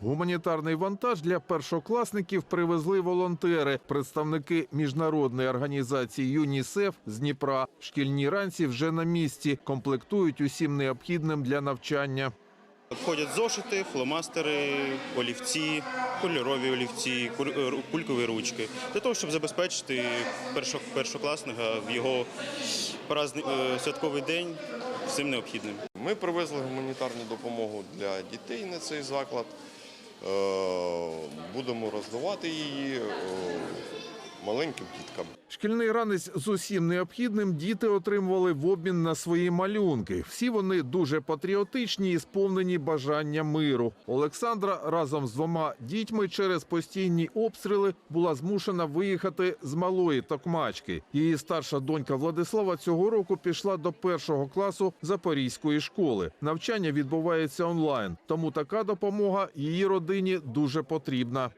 Гуманітарний вантаж для першокласників привезли волонтери, представники міжнародної організації ЮНІСЕФ з Дніпра. Шкільні ранці вже на місці, комплектують усім необхідним для навчання. Входять зошити, фломастери, олівці, кольорові олівці, е, кулькові ручки для того, щоб забезпечити першо- першокласника в його е, святковий день всім необхідним. Ми привезли гуманітарну допомогу для дітей на цей заклад. Е, Будемо роздавати її е, маленьким діткам. Шкільний ранець з усім необхідним діти отримували в обмін на свої малюнки. Всі вони дуже патріотичні і сповнені бажання миру. Олександра разом з двома дітьми через постійні обстріли була змушена виїхати з малої токмачки. Її старша донька Владислава цього року пішла до першого класу Запорізької школи. Навчання відбувається онлайн, тому така допомога її родині дуже потрібна.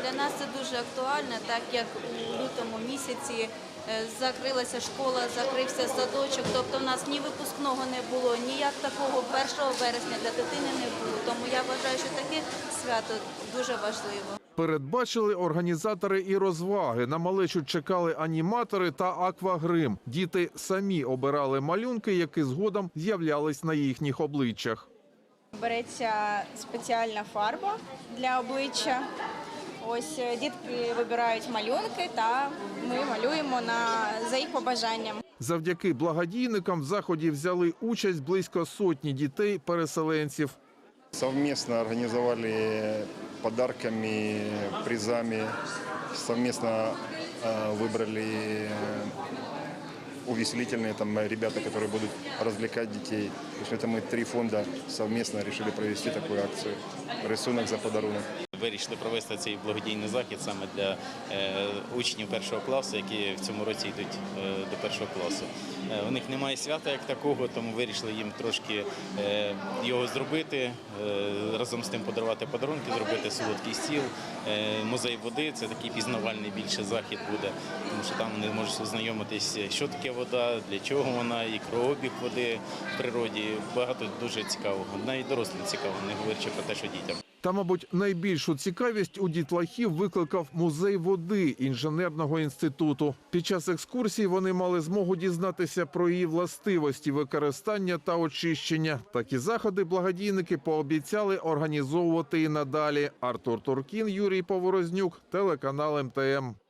Для нас це дуже актуально, так як у лютому місяці е, закрилася школа, закрився садочок. Тобто в нас ні випускного не було, ніяк такого 1 вересня для дитини не було. Тому я вважаю, що таке свято дуже важливо. Передбачили організатори і розваги. На малечу чекали аніматори та аквагрим. Діти самі обирали малюнки, які згодом з'являлись на їхніх обличчях. Береться спеціальна фарба для обличчя. Ось е, дітки вибирають малюнки, та ми малюємо на за їх побажанням. Завдяки благодійникам в заході взяли участь близько сотні дітей-переселенців. Совместно организовали подарками, призами, совместно э, выбрали э, увеселительные там ребята, которые будут развлекать детей. То есть это мы три фонда совместно решили провести такую акцию. Рисунок за подарунок. Вирішили провести цей благодійний захід саме для е, учнів першого класу, які в цьому році йдуть е, до першого класу. Е, у них немає свята як такого, тому вирішили їм трошки його зробити, разом з тим подарувати подарунки, зробити солодкий стіл, музей води. Це такий пізнавальний більше захід буде, тому що там вони можуть ознайомитись, що таке вода, для чого вона, і кровообіг води в природі. Багато дуже цікавого. Навіть дорослим цікаво, не говорячи про те, що дітям. Та, мабуть, найбільшу цікавість у дітлахів викликав музей води інженерного інституту. Під час екскурсії вони мали змогу дізнатися про її властивості використання та очищення. Такі заходи благодійники пообіцяли організовувати і надалі. Артур Туркін, Юрій Поворознюк, телеканал МТМ.